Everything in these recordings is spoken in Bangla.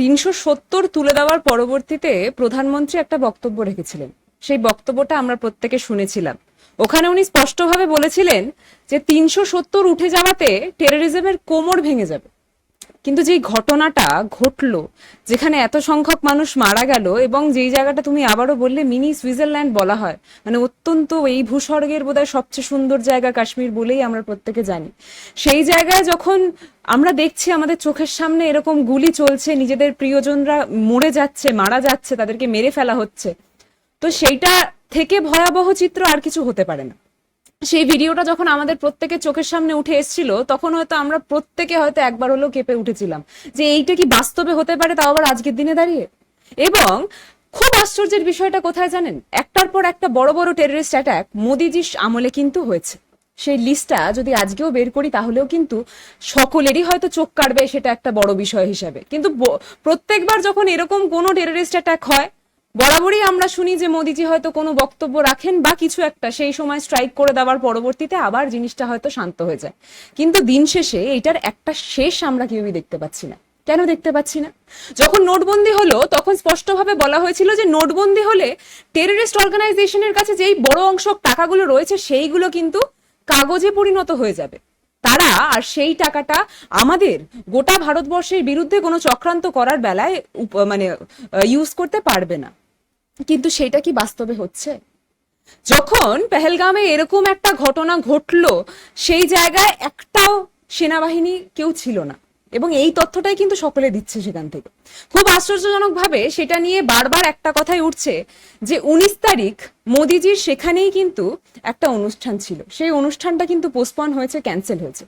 তিনশো সত্তর তুলে দেওয়ার পরবর্তীতে প্রধানমন্ত্রী একটা বক্তব্য রেখেছিলেন। সেই বক্তব্যটা আমরা প্রত্যেকে শুনেছিলাম। ওখানে উনি স্পষ্টভাবে বলেছিলেন যে তিনশো সত্তর উঠে যাওয়াতে টেরোরিজমের কোমর ভেঙে যাবে। কিন্তু যেই ঘটনাটা ঘটলো, যেখানে এত সংখ্যক মানুষ মারা গেল এবং যেই জায়গাটা তুমি আবারও বললে মিনি সুইজারল্যান্ড বলা হয় মানে অত্যন্ত এই ভূস্বর্গের বোধহয় সবচেয়ে সুন্দর জায়গা কাশ্মীর বলেই আমরা প্রত্যেকে জানি। সেই জায়গায় যখন আমরা দেখছি আমাদের চোখের সামনে এরকম গুলি চলছে, নিজেদের প্রিয়জনরা মরে যাচ্ছে, মারা যাচ্ছে, তাদেরকে মেরে ফেলা হচ্ছে, তো সেইটা থেকে ভয়াবহ চিত্র আর কিছু হতে পারে না। সেই ভিডিওটা যখন আমাদের প্রত্যেকের চোখের সামনে উঠে এসেছিল, তখন হয়তো আমরা প্রত্যেকে হয়তো একবার হলেও কেঁপে উঠেছিলাম যে এইটা কি বাস্তবে হতে পারে, তাও আবার আজকের দিনে দাঁড়িয়ে? এবং খুব আশ্চর্যের বিষয়টা কোথায় জানেন? একটার পর একটা বড় বড় টেররিস্ট অ্যাটাক মোদিজির আমলে কিন্তু হয়েছে। সেই লিস্টটা যদি আজকেও বের করি, তাহলেও কিন্তু সকলেরই হয়তো চোখ কাটবে সেটা একটা বড় বিষয় হিসাবে। কিন্তু প্রত্যেকবার যখন এরকম কোনো টেররিস্ট অ্যাটাক হয় বরাবরই আমরা শুনি যে মোদিজি হয়তো কোনো বক্তব্য রাখেন বা কিছু একটা, সেই সময় স্ট্রাইক করে দেওয়ার পরবর্তীতে আবার জিনিসটা হয়তো শান্ত হয়ে যায়। কিন্তু দিন শেষে এইটার একটা শেষ আমরা কেউই দেখতে পাচ্ছি না। কেন দেখতে পাচ্ছি না? যখন নোটবন্দি হলো, তখন স্পষ্টভাবে বলা হয়েছিল যে নোটবন্দি হলে টেররিস্ট অর্গানাইজেশনের কাছে যেই বড় অংশ টাকাগুলো রয়েছে, সেইগুলো কিন্তু কাগজে পরিণত হয়ে যাবে। তারা আর সেই টাকাটা আমাদের গোটা ভারতবর্ষের বিরুদ্ধে কোনো চক্রান্ত করার বেলায় মানে ইউজ করতে পারবে না। কিন্তু সেটা কি বাস্তবে হচ্ছে? যখন পেহেলগামে এরকম একটা ঘটনা ঘটলো, সেই জায়গায় একটাও সেনাবাহিনী কেউ ছিল না। এবং এই তথ্যটাই কিন্তু সকলে দিচ্ছে সেখান থেকে। খুব আশ্চর্যজনক ভাবে সেটা নিয়ে বারবার একটা কথাই উঠছে যে, উনিশ তারিখ মোদিজির সেখানেই কিন্তু একটা অনুষ্ঠান ছিল। সেই অনুষ্ঠানটা কিন্তু পোস্টপন হয়েছে ক্যান্সেল হয়েছে।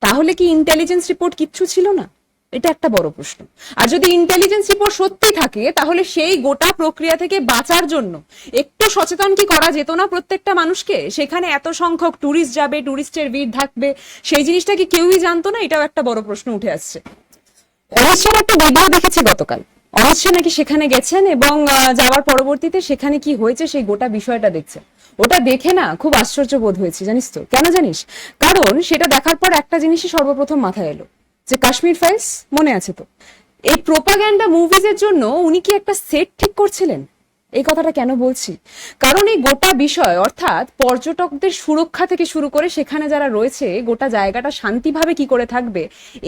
তাহলে কি ইন্টেলিজেন্স রিপোর্ট কিচ্ছু ছিল না? এটা একটা বড় প্রশ্ন। আর যদি ইন্টেলিজেন্স রিপোর্ট সত্যি থাকে, তাহলে সেই গোটা প্রক্রিয়া থেকে বাঁচার জন্য একটু সচেতন কি করা যেত না প্রত্যেকটা মানুষকে? সেখানে এত সংখ্যক ট্যুরিস্ট যাবে ট্যুরিস্টের ভিড় থাকবে, সেই জিনিসটা কি কেউই জানতো না? এটাও একটা বড় প্রশ্ন উঠে আসছে। অমিত একটা ভিডিও দেখেছি গতকাল। অমিত নাকি সেখানে গেছেন এবং যাওয়ার পরবর্তীতে সেখানে কি হয়েছে সেই গোটা বিষয়টা দেখছে। ওটা দেখে না খুব আশ্চর্য বোধ হয়েছে, জানিস তো? কেন জানিস? কারণ সেটা দেখার পর একটা জিনিসই সর্বপ্রথম মাথায় এলো। যে কাশ্মীর ফাইলস মনে আছে তো? এই প্রোপাগ্যান্ডা মুভিজের জন্য উনি কি একটা সেট ঠিক করছিলেন? এই কথাটা কেন বলছি? কারণ এই গোটা বিষয়, অর্থাৎ পর্যটকদের সুরক্ষা থেকে শুরু করে সেখানে যারা রয়েছে, গোটা জায়গাটা শান্তিভাবে কি করে থাকবে,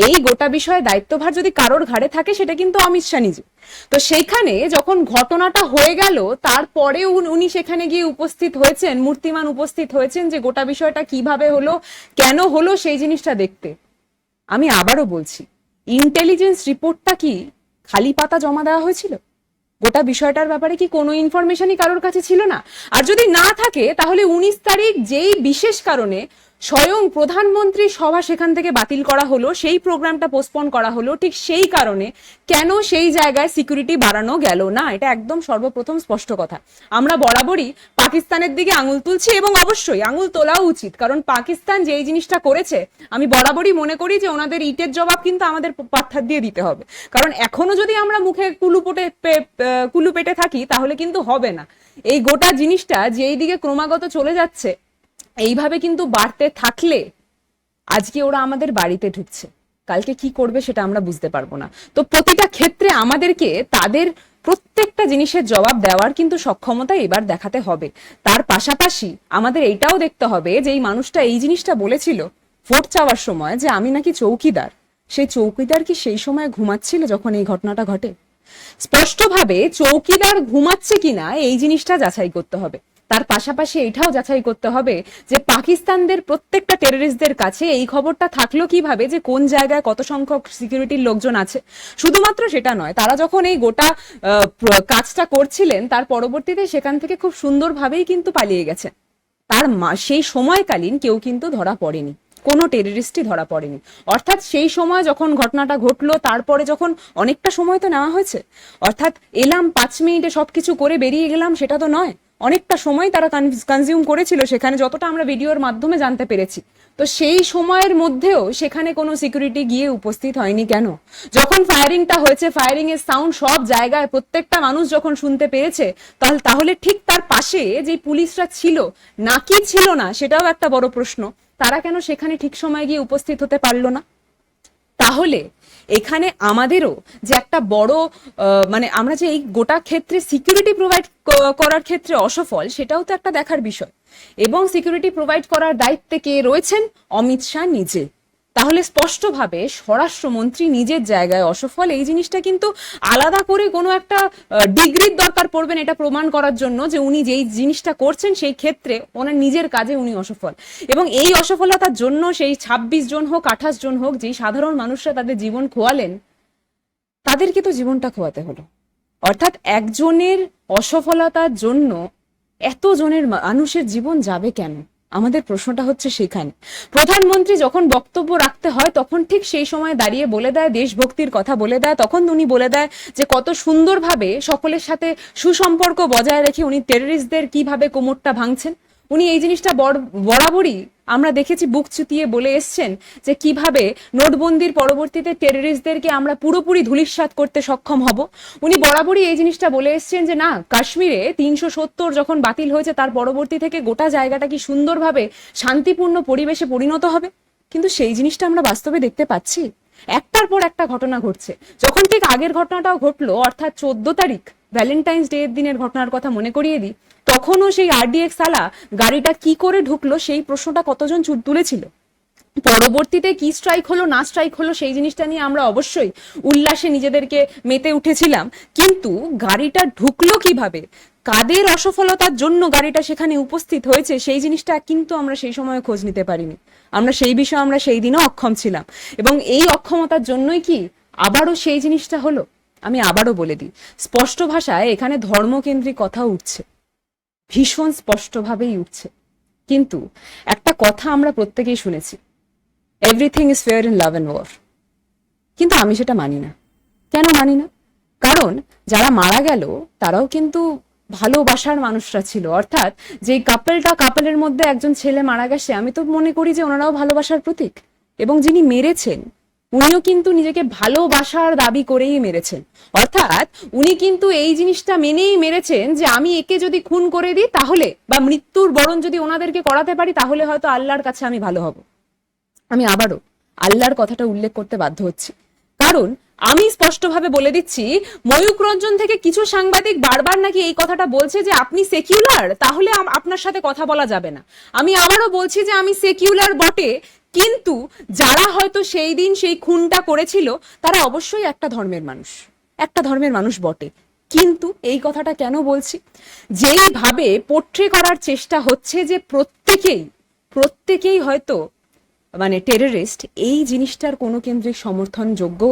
এই গোটা বিষয়ে দায়িত্বভার যদি কারোর ঘাড়ে থাকে, সেটা কিন্তু অমিত শাহ নিজে। তো সেইখানে যখন ঘটনাটা হয়ে গেল তারপরে উনি সেখানে গিয়ে উপস্থিত হয়েছেন, মূর্তিমান উপস্থিত হয়েছেন যে গোটা বিষয়টা কীভাবে হলো, কেন হলো সেই জিনিসটা দেখতে। আমি আবারও বলছি ইন্টেলিজেন্স রিপোর্টটা কি খালি পাতা জমা দেওয়া হয়েছিল? গোটা বিষয়টার ব্যাপারে কি কোনো ইনফরমেশনই কারোর কাছে ছিল না? আর যদি না থাকে, তাহলে উনিশ তারিখ যেই বিশেষ কারণে স্বয়ং প্রধানমন্ত্রী সভা সেখান থেকে বাতিল করা হলো, সেই প্রোগ্রামটা পোস্টপন করা হলো, ঠিক সেই কারণে কেন সেই জায়গায় সিকিউরিটি বাড়ানো গেল না? এটা একদম সর্বপ্রথম স্পষ্ট কথা। আমরা বরাবরই পাকিস্তানের দিকে আঙুল তুলছি এবং অবশ্যই আঙুল তোলাও উচিত, কারণ পাকিস্তান যেই জিনিসটা করেছে, আমি বরাবরই মনে করি যে ওনাদের ইটের জবাব কিন্তু আমাদের পাত্থার দিয়ে দিতে হবে। কারণ এখনও যদি আমরা মুখে কুলু পেটে কুলু পেটে থাকি, তাহলে কিন্তু হবে না। এই গোটা জিনিসটা যেই দিকে ক্রমাগত চলে যাচ্ছে এইভাবে কিন্তু বাড়তে থাকলে আজকে ওরা আমাদের বাড়িতে ঢুকছে। কালকে কি করবে সেটা আমরা বুঝতে পারব না। তো প্রতিটা ক্ষেত্রে আমাদেরকে তাদের প্রত্যেকটা জিনিসের জবাব দেওয়ার কিন্তু সক্ষমতা এবার দেখাতে হবে। তার পাশাপাশি আমাদের এইটাও দেখতে হবে যে এই মানুষটা এই জিনিসটা বলেছিল ভোট চাওয়ার সময় যে আমি নাকি চৌকিদার। সেই চৌকিদার কি সেই সময় ঘুমাচ্ছিল যখন এই ঘটনাটা ঘটে? স্পষ্টভাবে চৌকিদার ঘুমাচ্ছে কিনা এই জিনিসটা যাচাই করতে হবে। তার পাশাপাশি এটাও যাচাই করতে হবে যে পাকিস্তানদের প্রত্যেকটা টেররিস্টদের কাছে এই খবরটা থাকল কীভাবে, যে কোন জায়গায় কত সংখ্যক সিকিউরিটির লোকজন আছে। শুধুমাত্র সেটা নয়, তারা যখন এই গোটা কাজটা করছিলেন, তার পরবর্তীতে সেখান থেকে খুব সুন্দরভাবেই কিন্তু পালিয়ে গেছে তার মা- সেই সময়কালীন কেউ কিন্তু ধরা পড়েনি। কোনো টেররিস্টই ধরা পড়েনি। অর্থাৎ সেই সময় যখন ঘটনাটা ঘটলো, তারপরে যখন অনেকটা সময় তো নেওয়া হয়েছে, অর্থাৎ এলাম পাঁচ মিনিটে সবকিছু করে বেরিয়ে গেলাম, সেটা তো নয়। অনেকটা সময় তারা কনজিউম করেছিল সেখানে যতটা আমরা ভিডিওর মাধ্যমে জানতে পেরেছি। তো সেই সময়ের মধ্যেও সেখানে কোনো সিকিউরিটি গিয়ে উপস্থিত হয়নি কেন? যখন ফায়ারিংটা হয়েছে ফায়ারিং এর সাউন্ড সব জায়গায় প্রত্যেকটা মানুষ যখন শুনতে পেরেছে তাহলে তাহলে ঠিক তার পাশে যে পুলিশরা ছিল নাকি ছিল না, সেটাও একটা বড় প্রশ্ন। তারা কেন সেখানে ঠিক সময় গিয়ে উপস্থিত হতে পারল না? তাহলে এখানে আমাদেরও যে একটা বড় মানে আমরা যে এই গোটা ক্ষেত্রে সিকিউরিটি প্রোভাইড করার ক্ষেত্রে অসফল সেটাও তো একটা দেখার বিষয়। এবং সিকিউরিটি প্রোভাইড করার দায়িত্বে কে রয়েছেন? অমিত শাহ নিজে। তাহলে স্পষ্টভাবে স্বরাষ্ট্রমন্ত্রী নিজের জায়গায় অসফল, এই জিনিসটা কিন্তু আলাদা করে কোনো একটা ডিগ্রির দরকার পড়বে না এটা প্রমাণ করার জন্য যে উনি যেই জিনিসটা করছেন সেই ক্ষেত্রে ওনার নিজের কাজে উনি অসফল। এবং এই অসফলতার জন্য সেই ছাব্বিশ জন হোক, আঠাশ জন হোক, যেই সাধারণ মানুষরা তাদের জীবন খোয়ালেন, তাদেরকে তো জীবনটা খোয়াতে হলো। অর্থাৎ একজনের অসফলতার জন্য এতজনের মানুষের জীবন যাবে কেন? আমাদের প্রশ্নটা হচ্ছে সেখানে। প্রধানমন্ত্রী যখন বক্তব্য রাখতে হয়, তখন ঠিক সেই সময় দাঁড়িয়ে বলে দেয়, দেশভক্তির কথা বলে দেয়, তখন উনি বলে দেয় যে, কত সুন্দরভাবে সকলের সাথে সুসম্পর্ক বজায় রেখে উনি টেররিস্টদের কীভাবে কোমরটা ভাঙছেন। উনি এই জিনিসটা বর- বরাবরই আমরা দেখেছি বুক চুতিয়ে বলে এসছেন যে কীভাবে নোটবন্দির পরবর্তীতে টেররিস্টদেরকে আমরা পুরোপুরি ধূলিসাৎ করতে সক্ষম হব। উনি বরাবরই এই জিনিসটা বলে এসছেন যে, না, কাশ্মীরে তিনশো সত্তর যখন বাতিল হয়েছে, তার পরবর্তী থেকে গোটা জায়গাটা কি সুন্দরভাবে শান্তিপূর্ণ পরিবেশে পরিণত হবে? কিন্তু সেই জিনিসটা আমরা বাস্তবে দেখতে পাচ্ছি। একটার পর একটা ঘটনা ঘটছে। যখন ঠিক আগের ঘটনাটাও ঘটলো, অর্থাৎ চোদ্দ তারিখ ভ্যালেন্টাইন্স ডে এর দিনের ঘটনার কথা মনে করিয়ে দিই তখনও সেই আরডিএক্স আলা গাড়িটা কি করে ঢুকলো, সেই প্রশ্নটা কতজন চুট তুলেছিল? পরবর্তীতে কি স্ট্রাইক হলো, না স্ট্রাইক হলো, সেই জিনিসটা নিয়ে আমরা অবশ্যই উল্লাসে নিজেদেরকে মেতে উঠেছিলাম। কিন্তু গাড়িটা ঢুকলো কীভাবে? কাদের অসফলতার জন্য গাড়িটা সেখানে উপস্থিত হয়েছে, সেই জিনিসটা কিন্তু আমরা সেই সময় খোঁজ নিতে পারিনি। আমরা সেই বিষয়ে আমরা সেই দিনও অক্ষম ছিলাম। এবং এই অক্ষমতার জন্যই কি আবারও সেই জিনিসটা হলো? আমি আবারও বলে দিই, স্পষ্ট ভাষায় এখানে ধর্মকেন্দ্রিক কথা উঠছে। ভীষণ স্পষ্টভাবেই উঠছে। কিন্তু একটা কথা আমরা প্রত্যেকেই শুনেছি everything is fair in love and war কিন্তু আমি সেটা মানি না। কেন মানি না? কারণ যারা মারা গেল, তারাও কিন্তু ভালোবাসার মানুষরা ছিল। অর্থাৎ যে কাপলটা কাপলের মধ্যে একজন ছেলে মারা গেছে, আমি তো মনে করি যে ওনারাও ভালোবাসার প্রতীক। এবং যিনি মেরেছেন উনিও কিন্তু নিজেকে ভালোবাসার দাবি করেই মেরেছেন। অর্থাৎ উনি কিন্তু এই জিনিসটা মেনেই মেরেছেন যে আমি একে যদি খুন করে দিই তাহলে, বা মৃত্যুর বরণ যদি ওনাদেরকে করাতে পারি তাহলে হয়তো আল্লাহর কাছে আমি ভালো হব। আমি আবারও আল্লাহর কথাটা উল্লেখ করতে বাধ্য হচ্ছি। কারণ আমি স্পষ্টভাবে বলে দিচ্ছি ময়ূক রঞ্জন থেকে কিছু সাংবাদিক বারবার নাকি এই কথাটা বলছে যে আপনি সেকিউলার, তাহলে আপনার সাথে কথা বলা যাবে না। আমি আবারও বলছি যে আমি সেকিউলার বটে কিন্তু যারা হয়তো সেই দিন সেই খুনটা করেছিল, তারা অবশ্যই একটা ধর্মের মানুষ। একটা ধর্মের মানুষ বটে। কিন্তু এই কথাটা কেন বলছি? যেইভাবে পোট্রে করার চেষ্টা হচ্ছে যে প্রত্যেকেই প্রত্যেকেই হয়তো মানে টেররিস্ট এই জিনিসটার কোনো কেন্দ্রিক সমর্থনযোগ্য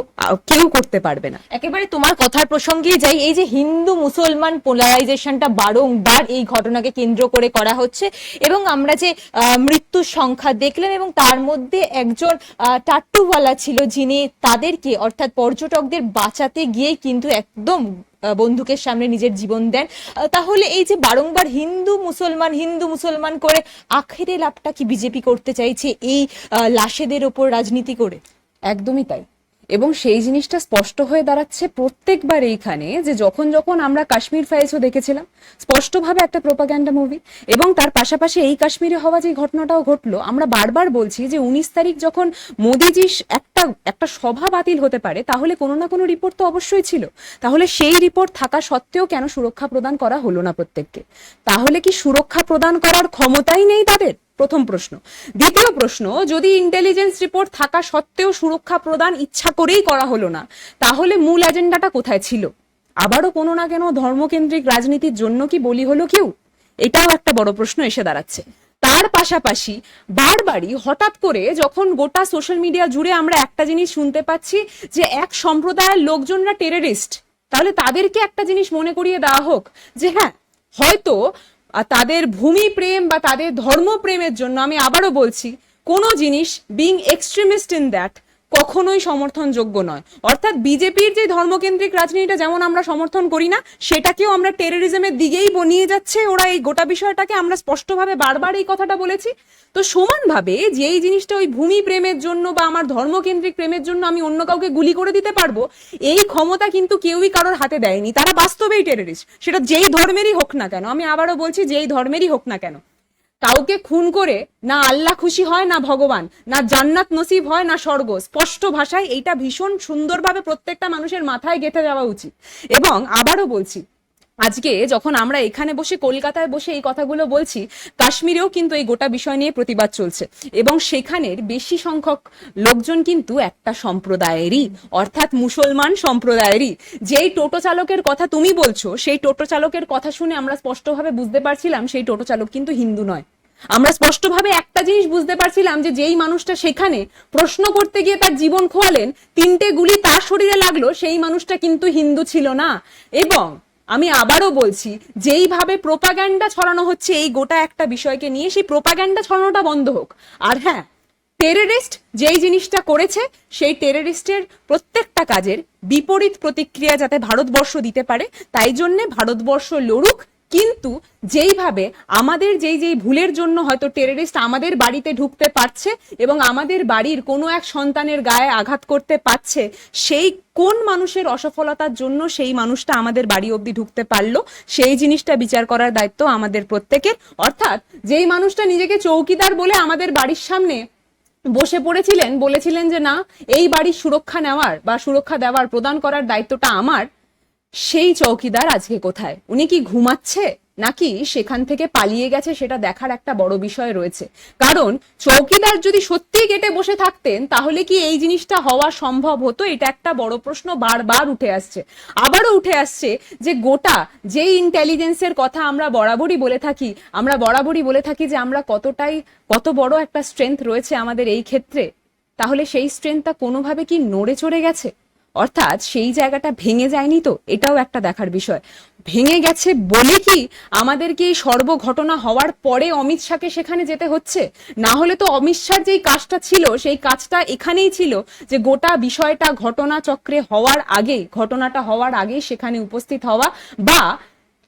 কেউ করতে পারবে না। একেবারে তোমার কথার প্রসঙ্গে যাই, এই যে হিন্দু মুসলমান পোলারাইজেশনটা বারংবার এই ঘটনাকে কেন্দ্র করে করা হচ্ছে, এবং আমরা যে মৃত্যুর সংখ্যা দেখলাম এবং তার মধ্যে একজন টাট্টুওয়ালা ছিল যিনি তাদেরকে, অর্থাৎ পর্যটকদের বাঁচাতে গিয়ে কিন্তু একদম বন্দুকের সামনে নিজের জীবন দেন। তাহলে এই যে বারংবার হিন্দু মুসলমান হিন্দু মুসলমান করে আখেরে লাভটা কি বিজেপি করতে চাইছে? এই লাশেদের ওপর রাজনীতি করে? একদমই তাই। এবং সেই জিনিসটা স্পষ্ট হয়ে দাঁড়াচ্ছে প্রত্যেকবার এইখানে যে যখন যখন আমরা কাশ্মীর ফাইলসও দেখেছিলাম, স্পষ্টভাবে একটা প্রোপাগ্যান্ডা মুভি এবং তার পাশাপাশি এই কাশ্মীরে হওয়া যে ঘটনাটাও ঘটলো, আমরা বারবার বলছি যে উনিশ তারিখ যখন মোদিজি একটা একটা সভা বাতিল হতে পারে, তাহলে কোনো না কোনো রিপোর্ট তো অবশ্যই ছিল। তাহলে সেই রিপোর্ট থাকা সত্ত্বেও কেন সুরক্ষা প্রদান করা হলো না প্রত্যেককে? তাহলে কি সুরক্ষা প্রদান করার ক্ষমতাই নেই তাদের? প্রথম প্রশ্ন। দ্বিতীয় প্রশ্ন, যদি ইন্টেলিজেন্স রিপোর্ট থাকা সত্ত্বেও সুরক্ষা প্রদান ইচ্ছা করেই করা হলো না, তাহলে মূল এজেন্ডাটা কোথায় ছিল? আবারও কোনো না কেন ধর্মকেন্দ্রিক রাজনীতির জন্য কি বলি হলো কেউ? এটাও একটা বড় প্রশ্ন এসে দাঁড়াচ্ছে। তার পাশাপাশি বারবারই হঠাৎ করে যখন গোটা সোশ্যাল মিডিয়া জুড়ে আমরা একটা জিনিস শুনতে পাচ্ছি যে এক সম্প্রদায়ের লোকজনরা টেররিস্ট তাহলে তাদেরকে একটা জিনিস মনে করিয়ে দেওয়া হোক যে হ্যাঁ হয়তো তাদের ভূমি প্রেম বা তাদের ধর্মপ্রেমের জন্য আমি আবারও বলছি, কোনো জিনিস বিং এক্সট্রিমিস্ট ইন দ্যাট কখনোই সমর্থনযোগ্য নয়। অর্থাৎ বিজেপির যে ধর্মকেন্দ্রিক রাজনীতিটা যেমন আমরা সমর্থন করি না, সেটাকেও আমরা টেরোরিজমের দিকেই বনিয়ে যাচ্ছে। ওরা এই গোটা বিষয়টাকে আমরা স্পষ্টভাবে বারবার এই কথাটা বলেছি। তো সমানভাবে যে এই জিনিসটা ওই ভূমি প্রেমের জন্য বা আমার ধর্মকেন্দ্রিক প্রেমের জন্য আমি অন্য কাউকে গুলি করে দিতে পারব, এই ক্ষমতা কিন্তু কেউই কারোর হাতে দেয়নি। তারা বাস্তবেই টেররিস্ট সেটা যেই ধর্মেরই হোক না কেন, আমি আবারও বলছি যেই ধর্মেরই হোক না কেন। কাউকে খুন করে না আল্লাহ খুশি হয়, না ভগবান, না জান্নাত নসিব হয়, না স্বর্গ। স্পষ্ট ভাষায় এইটা ভীষণ সুন্দরভাবে প্রত্যেকটা মানুষের মাথায় গেঁথে যাওয়া উচিত। এবং আবারও বলছি আজকে যখন আমরা এখানে বসে কলকাতায় বসে এই কথাগুলো বলছি, কাশ্মীরেও কিন্তু এই গোটা বিষয় নিয়ে প্রতিবাদ চলছে। এবং সেখানের বেশি সংখ্যক লোকজন কিন্তু একটা সম্প্রদায়েরই, অর্থাৎ মুসলমান সম্প্রদায়েরই। যেই টোটো চালকের কথা তুমি বলছো, সেই টোটো চালকের কথা শুনে আমরা স্পষ্টভাবে বুঝতে পারছিলাম সেই টোটো চালক কিন্তু হিন্দু নয়। আমরা স্পষ্টভাবে একটা জিনিস বুঝতে পারছিলাম যে যেই মানুষটা সেখানে প্রশ্ন করতে গিয়ে তার জীবন খোয়ালেন, তিনটে গুলি তার শরীরে লাগল, সেই মানুষটা কিন্তু হিন্দু ছিল না। এবং আমি আবারও বলছি, যেইভাবে প্রোপাগ্যান্ডা ছড়ানো হচ্ছে, এই গোটা একটা বিষয়কে নিয়ে সেই প্রোপাগ্যান্ডা ছড়ানোটা বন্ধ হোক। আর হ্যাঁ টেররিস্ট যেই জিনিসটা করেছে, সেই টেররিস্টের প্রত্যেকটা কাজের বিপরীত প্রতিক্রিয়া যাতে ভারতবর্ষ দিতে পারে, তাই জন্যে ভারতবর্ষ লড়ুক কিন্তু যেইভাবে আমাদের যেই যেই ভুলের জন্য হয়তো টেররিস্ট আমাদের বাড়িতে ঢুকতে পারছে এবং আমাদের বাড়ির কোনো এক সন্তানের গায়ে আঘাত করতে পারছে, সেই কোন মানুষের অসফলতার জন্য সেই মানুষটা আমাদের বাড়ি অবধি ঢুকতে পারল, সেই জিনিসটা বিচার করার দায়িত্ব আমাদের প্রত্যেকের। অর্থাৎ যেই মানুষটা নিজেকে চৌকিদার বলে আমাদের বাড়ির সামনে বসে পড়েছিলেন, বলেছিলেন যে না, এই বাড়ির সুরক্ষা নেওয়ার বা সুরক্ষা দেওয়ার, প্রদান করার দায়িত্বটা আমার সেই চৌকিদার আজকে কোথায়? উনি কি ঘুমাচ্ছে? নাকি সেখান থেকে পালিয়ে গেছে সেটা দেখার একটা বড় বিষয় রয়েছে। কারণ চৌকিদার যদি সত্যি গেটে বসে থাকতেন, তাহলে কি এই জিনিসটা হওয়া সম্ভব হতো? এটা একটা বড় প্রশ্ন বারবার উঠে আসছে। আবারও উঠে আসছে যে গোটা যে ইন্টেলিজেন্সের কথা আমরা বরাবরই বলে থাকি, আমরা বরাবরই বলে থাকি যে আমরা কতটাই, কত বড় একটা স্ট্রেংথ রয়েছে আমাদের এই ক্ষেত্রে, তাহলে সেই স্ট্রেংথটা কোনোভাবে কি নড়ে চড়ে গেছে? অর্থাৎ সেই জায়গাটা ভেঙে যায়নি তো? এটাও একটা দেখার বিষয়। ভেঙে গেছে বলে কি আমাদেরকে এই সর্বঘটনা হওয়ার পরে অমিত শাহকে সেখানে যেতে হচ্ছে? না হলে তো অমিত শাহর যেই কাজটা ছিল, সেই কাজটা এখানেই ছিল যে গোটা বিষয়টা ঘটনা চক্রে হওয়ার আগে, ঘটনাটা হওয়ার আগে সেখানে উপস্থিত হওয়া বা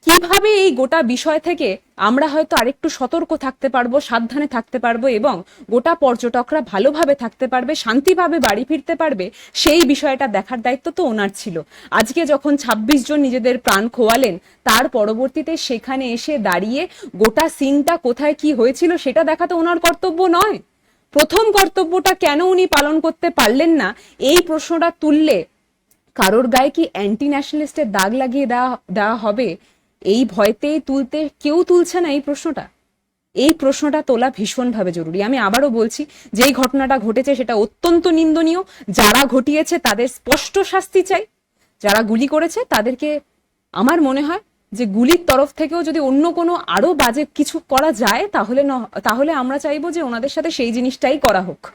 কীভাবে এই গোটা বিষয় থেকে আমরা হয়তো আরেকটু সতর্ক থাকতে পারব, সাবধানে থাকতে পারব এবং গোটা পর্যটকরা ভালোভাবে থাকতে পারবে, শান্তিভাবে বাড়ি ফিরতে পারবে, সেই বিষয়টা দেখার দায়িত্ব তো ওনার ছিল। আজকে যখন ২৬ জন নিজেদের প্রাণ খোয়ালেন, তার পরবর্তীতে সেখানে এসে দাঁড়িয়ে গোটা সিনটা কোথায় কি হয়েছিল সেটা দেখা তো ওনার কর্তব্য নয়। প্রথম কর্তব্যটা কেন উনি পালন করতে পারলেন না, এই প্রশ্নটা তুললে কারোর গায়ে কি অ্যান্টি ন্যাশনালিস্টের দাগ লাগিয়ে দেওয়া দেওয়া হবে? এই ভয়তেই তুলতে কেউ তুলছে না এই প্রশ্নটা। এই প্রশ্নটা তোলা ভীষণভাবে জরুরি। আমি আবারও বলছি, যেই ঘটনাটা ঘটেছে সেটা অত্যন্ত নিন্দনীয়। যারা ঘটিয়েছে তাদের স্পষ্ট শাস্তি চাই। যারা গুলি করেছে তাদেরকে আমার মনে হয় যে গুলির তরফ থেকেও যদি অন্য কোনো আরও বাজে কিছু করা যায়, তাহলে তাহলে আমরা চাইব যে ওনাদের সাথে সেই জিনিসটাই করা হোক।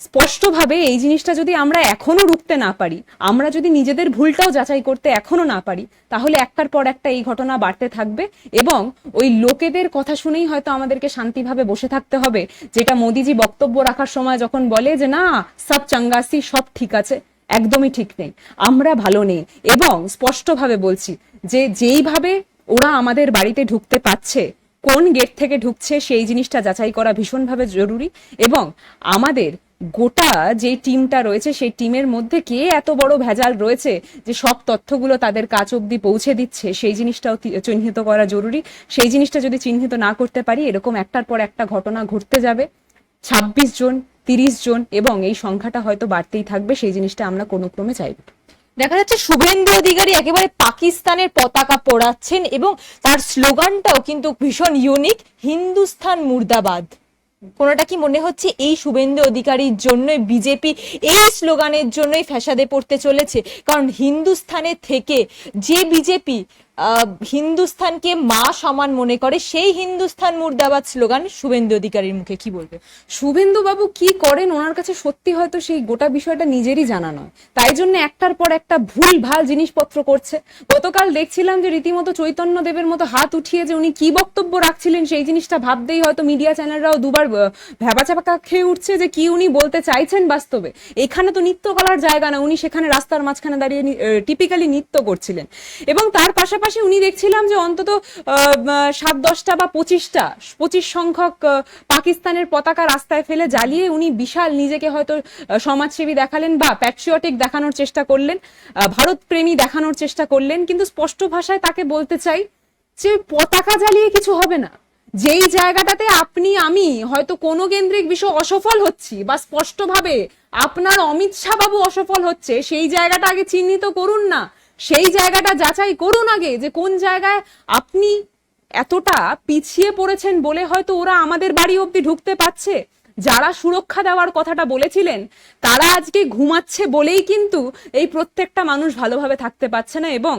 স্পষ্টভাবে এই জিনিসটা যদি আমরা এখনও রুখতে না পারি, আমরা যদি নিজেদের ভুলটাও যাচাই করতে এখনও না পারি, তাহলে একটার পর একটা এই ঘটনা বাড়তে থাকবে এবং ওই লোকেদের কথা শুনেই হয়তো আমাদেরকে শান্তিভাবে বসে থাকতে হবে, যেটা মোদিজি বক্তব্য রাখার সময় যখন বলে যে, না, সব চাঙ্গাসি, সব ঠিক আছে, একদমই ঠিক নেই, আমরা ভালো নেই। এবং স্পষ্টভাবে বলছি যে, যেইভাবে ওরা আমাদের বাড়িতে ঢুকতে পাচ্ছে কোন গেট থেকে ঢুকছে, সেই জিনিসটা যাচাই করা ভীষণভাবে জরুরি এবং আমাদের গোটা যে টিমটা রয়েছে, সেই টিমের মধ্যে কে এত বড় ভেজাল রয়েছে যে সব তথ্যগুলো তাদের কাছ অব্দি পৌঁছে দিচ্ছে, সেই জিনিসটাও চিহ্নিত করা জরুরি। সেই জিনিসটা যদি চিহ্নিত না করতে পারি, এরকম একটার পর একটা ঘটনা ঘটতে যাবে। ছাব্বিশ জন, তিরিশ জন এবং এই সংখ্যাটা হয়তো বাড়তেই থাকবে, সেই জিনিসটা আমরা কোনো ক্রমে চাইব। দেখা যাচ্ছে শুভেন্দু অধিকারী একেবারে পাকিস্তানের পতাকা পোড়াচ্ছেন এবং তার স্লোগানটাও কিন্তু ভীষণ ইউনিক হিন্দুস্থান মুর্দাবাদ। কোনোটা কি মনে হচ্ছে? এই শুভেন্দু অধিকারীর জন্য বিজেপি এই স্লোগানের জন্যই ফ্যাসাদে পড়তে চলেছে। কারণ হিন্দুস্থানে থেকে যে বিজেপি হিন্দুস্থানকে মা সমান মনে করে, সেই হিন্দুস্তান মুর্দাবাদ স্লোগান শুভেন্দু অধিকারীর মুখে কি বলবে? শুভেন্দু বাবু কি করেন? ওনার কাছে সত্যি হয়তো সেই গোটা বিষয়টা নিজেরই জানা নয়। তাই জন্য একটার পর একটা ভুল ভালো জিনিসপত্র করছে। গতকাল দেখছিলাম যে রীতিমতো চৈতন্য দেবের মতো হাত উঠিয়ে যে উনি কি বক্তব্য রাখছিলেন, সেই জিনিসটা ভাবতেই হয়তো মিডিয়া চ্যানেলরাও দুবার ভ্যাবাচাপাকা খেয়ে উঠছে যে কি উনি বলতে চাইছেন বাস্তবে। এখানে তো নৃত্য করার জায়গা না, উনি সেখানে রাস্তার মাঝখানে দাঁড়িয়ে টিপিক্যালি নৃত্য করছিলেন। এবং তার পাশাপাশি উনি দেখছিলাম যে অন্তত সাত দশটা বা পঁচিশটা পঁচিশ সংখ্যক পাকিস্তানের পতাকা রাস্তায় ফেলে জ্বালিয়ে উনি বিশাল নিজেকে হয়তো সমাজসেবী দেখালেন বা প্যাট্রিয়টিক দেখানোর চেষ্টা করলেন আহ, ভারতপ্রেমী দেখানোর চেষ্টা করলেন কিন্তু স্পষ্ট ভাষায় তাকে বলতে চাই যে পতাকা জ্বালিয়ে কিছু হবে না। যেই জায়গাটাতে আপনি আমি হয়তো কোনো কেন্দ্রিক বিষয় অসফল হচ্ছি বা স্পষ্টভাবে আপনার অমিত শাহ বাবু অসফল হচ্ছে সেই জায়গাটা আগে চিহ্নিত করুন না। সেই জায়গাটা যাচাই করুন আগে যে কোন জায়গায় আপনি এতটা পিছিয়ে পড়েছেন বলে হয়তো ওরা আমাদের বাড়ি অব্দি ঢুকতে পারছে। যারা সুরক্ষা দেওয়ার কথাটা বলেছিলেন, তারা আজকে ঘুমাচ্ছে বলেই কিন্তু এই প্রত্যেকটা মানুষ ভালোভাবে থাকতে পারছে না এবং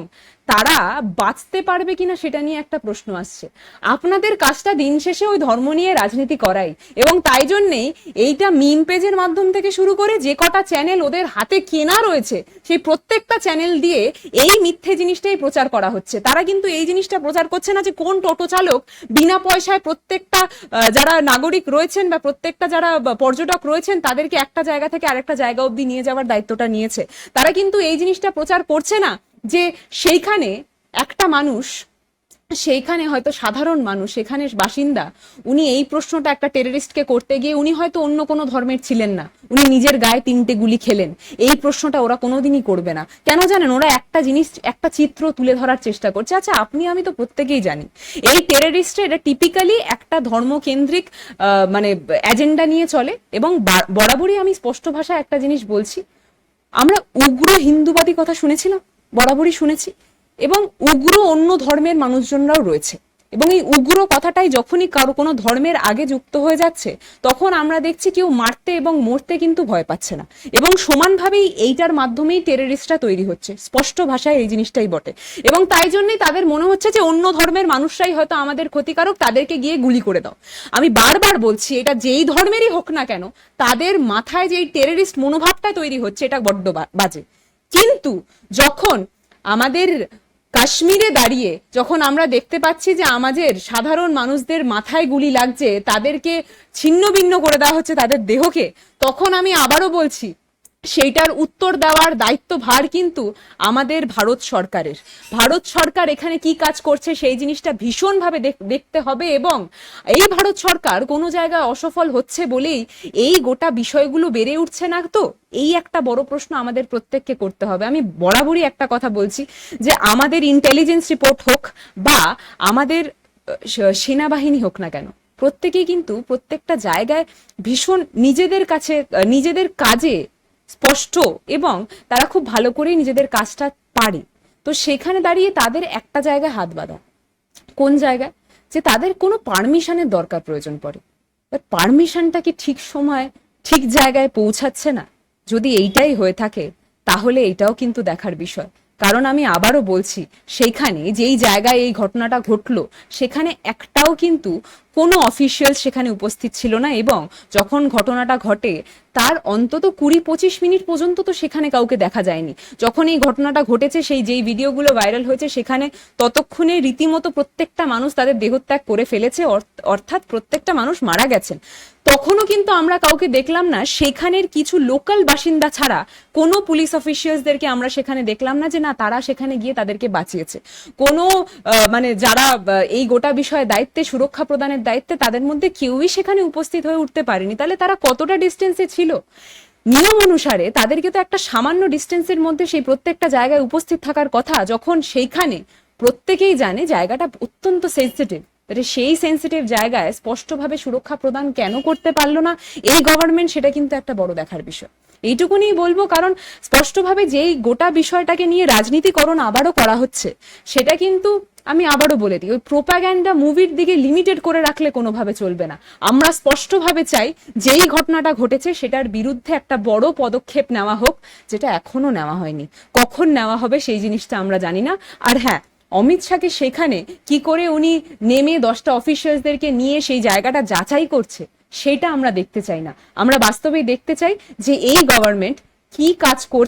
তারা বাঁচতে পারবে কিনা সেটা নিয়ে একটা প্রশ্ন আসছে। আপনাদের কাজটা দিন শেষে ওই ধর্ম নিয়ে রাজনীতি করাই। এবং তাই জন্যেই এইটা মিম পেজের মাধ্যম থেকে শুরু করে যে কটা চ্যানেল ওদের হাতে কেনা রয়েছে, সেই প্রত্যেকটা চ্যানেল দিয়ে এই মিথ্যে জিনিসটাই প্রচার করা হচ্ছে। তারা কিন্তু এই জিনিসটা প্রচার করছে না যে কোন টোটো চালক বিনা পয়সায় প্রত্যেকটা যারা নাগরিক রয়েছেন বা প্রত্যেকটা যারা পর্যটক রয়েছেন, তাদেরকে একটা জায়গা থেকে আরেকটা জায়গা অব্দি নিয়ে যাওয়ার দায়িত্বটা নিয়েছে। তারা কিন্তু এই জিনিসটা প্রচার করছে না। যে সেইখানে একটা মানুষ, সেইখানে হয়তো সাধারণ মানুষ সেখানে বাসিন্দা, উনি এই প্রশ্নটা একটা টেররিস্টকে করতে গিয়ে উনি হয়তো অন্য কোনো ধর্মের ছিলেন না। উনি নিজের গায়ে তিনটে গুলি খেলেন। এই প্রশ্নটা ওরা কোনোদিনই করবে না। কেন জানেন, ওরা একটা জিনিস, একটা চিত্র তুলে ধরার চেষ্টা করছে। আচ্ছা আপনি, আমি তো প্রত্যেকেই জানি, এই টেররিস্টরা এটা টিপিক্যালি একটা ধর্মকেন্দ্রিক মানে এজেন্ডা নিয়ে চলে এবং বরাবরই আমি স্পষ্ট ভাষায় একটা জিনিস বলছি। আমরা উগ্র হিন্দুবাদী কথা শুনেছিলাম। বরাবরই শুনেছি। এবং উগ্র অন্য ধর্মের মানুষজনরাও রয়েছে। এবং এই উগ্র কথাটাই যখনই কারও কোনো ধর্মের আগে যুক্ত হয়ে যাচ্ছে, তখন আমরা দেখছি কেউ মারতে এবং মরতে কিন্তু ভয় পাচ্ছে না। এবং সমানভাবেই এইটার মাধ্যমেই টেররিস্টরা তৈরি হচ্ছে। স্পষ্ট ভাষায় এই জিনিসটাই বটে। এবং তাই জন্যই তাদের মনে হচ্ছে যে অন্য ধর্মের মানুষরাই হয়তো আমাদের ক্ষতিকারক, তাদেরকে গিয়ে গুলি করে দাও। আমি বারবার বলছি, এটা যেই ধর্মেরই হোক না কেন, তাদের মাথায় যেই টেররিস্ট মনোভাবটা তৈরি হচ্ছে, এটা বড্ড বাজে। কিন্তু যখন আমাদের কাশ্মীরে দাঁড়িয়ে, যখন আমরা দেখতে পাচ্ছি যে আমাদের সাধারণ মানুষদের মাথায় গুলি লাগছে, তাদেরকে ছিন্ন ভিন্ন করে দেওয়া হচ্ছে তাদের দেহকে, তখন আমি আবারও বলছি সেইটার উত্তর দেওয়ার দায়িত্ব ভার কিন্তু আমাদের ভারত সরকারের। ভারত সরকার এখানে কি কাজ করছে সেই জিনিসটা ভীষণভাবে দেখতে হবে এবং এই ভারত সরকার কোনো জায়গায় অসফল হচ্ছে বলেই এই গোটা বিষয়গুলো বেড়ে উঠছে না তো? এই একটা বড় প্রশ্ন আমাদের প্রত্যেককে করতে হবে। আমি বরাবরই একটা কথা বলছি যে আমাদের ইন্টেলিজেন্স রিপোর্ট হোক বা আমাদের সেনাবাহিনী হোক না কেন, প্রত্যেকেই কিন্তু প্রত্যেকটা জায়গায় ভীষণ নিজেদের কাছে, নিজেদের কাজে স্পষ্ট এবং তারা খুব ভালো করেই নিজেদের কাজটা পারে। তো সেখানে দাঁড়িয়ে তাদের একটা জায়গায় হাত বাঁধা। কোন জায়গায়? যে তাদের কোনো পারমিশনের দরকার প্রয়োজন পড়ে। পারমিশনটা কি ঠিক সময়, ঠিক জায়গায় পৌঁছাচ্ছে না? যদি এইটাই হয়ে থাকে, তাহলে এটাও কিন্তু দেখার বিষয়। কারণ আমি আবারও বলছি সেইখানে যেই জায়গায় এই ঘটনাটা ঘটলো, সেখানে একটাও কিন্তু কোনো অফিসিয়াল সেখানে উপস্থিত ছিল না এবং যখন ঘটনাটা ঘটে, তার অন্তত কুড়ি পঁচিশ মিনিট পর্যন্ত তো সেখানে কাউকে দেখা যায়নি। যখন এই ঘটনাটা ঘটেছে, সেই যেই ভিডিওগুলো ভাইরাল হয়েছে, সেখানে ততক্ষণে রীতিমতো প্রত্যেকটা মানুষ তাদের দেহত্যাগ করে ফেলেছে অর্থাৎ প্রত্যেকটা মানুষ মারা গেছেন। তখনও কিন্তু আমরা কাউকে দেখলাম না। সেখানের কিছু লোকাল বাসিন্দা ছাড়া কোনো পুলিশ অফিসিয়ালসদেরকে আমরা সেখানে দেখলাম না যে না, তারা সেখানে গিয়ে তাদেরকে বাঁচিয়েছে। কোনো মানে যারা এই গোটা বিষয়ে দায়িত্বে সুরক্ষা প্রদানের দায়িত্বে তাদের মধ্যে কেউই সেখানে উপস্থিত হয়ে উঠতে পারেনি। তাহলে তারা কতটা ডিস্টেন্সে ছিল? নিয়ম অনুসারে তাদেরকে তো একটা সামান্য ডিস্টেন্সের মধ্যে সেই প্রত্যেকটা জায়গায় উপস্থিত থাকার কথা, যখন সেইখানে প্রত্যেকেই জানে জায়গাটা অত্যন্ত সেন্সিটিভ সেই সেন্সিটিভ জায়গায় স্পষ্টভাবে সুরক্ষা প্রদান কেন করতে পারল না? এই গভর্নমেন্ট সেটা কিন্তু একটা বড় দেখার বিষয়। এইটুকুনি বলব কারণ স্পষ্টভাবে যেই গোটা বিষয়টাকে নিয়ে রাজনীতিকরণ আবারও করা হচ্ছে, সেটা কিন্তু আমি আবারও বলে দিই, ওই প্রোপাগ্যান্ডা মুভির দিকে লিমিটেড করে রাখলে কোনোভাবে চলবে না। আমরা স্পষ্টভাবে চাই, যেই ঘটনাটা ঘটেছে সেটার বিরুদ্ধে একটা বড় পদক্ষেপ নেওয়া হোক, যেটা এখনও নেওয়া হয়নি। কখন নেওয়া হবে সেই জিনিসটা আমরা জানি না। আর হ্যাঁ অমিত শাহকে সেখানে কি করে উনি নেমে দশটা অফিসিয়ালসদেরকে নিয়ে সেই জায়গাটা যাচাই করছে, সেটা আমরা দেখতে চাই না। আমরা বাস্তবেই দেখতে চাই যে এই গভর্নমেন্ট কি কাজ করছে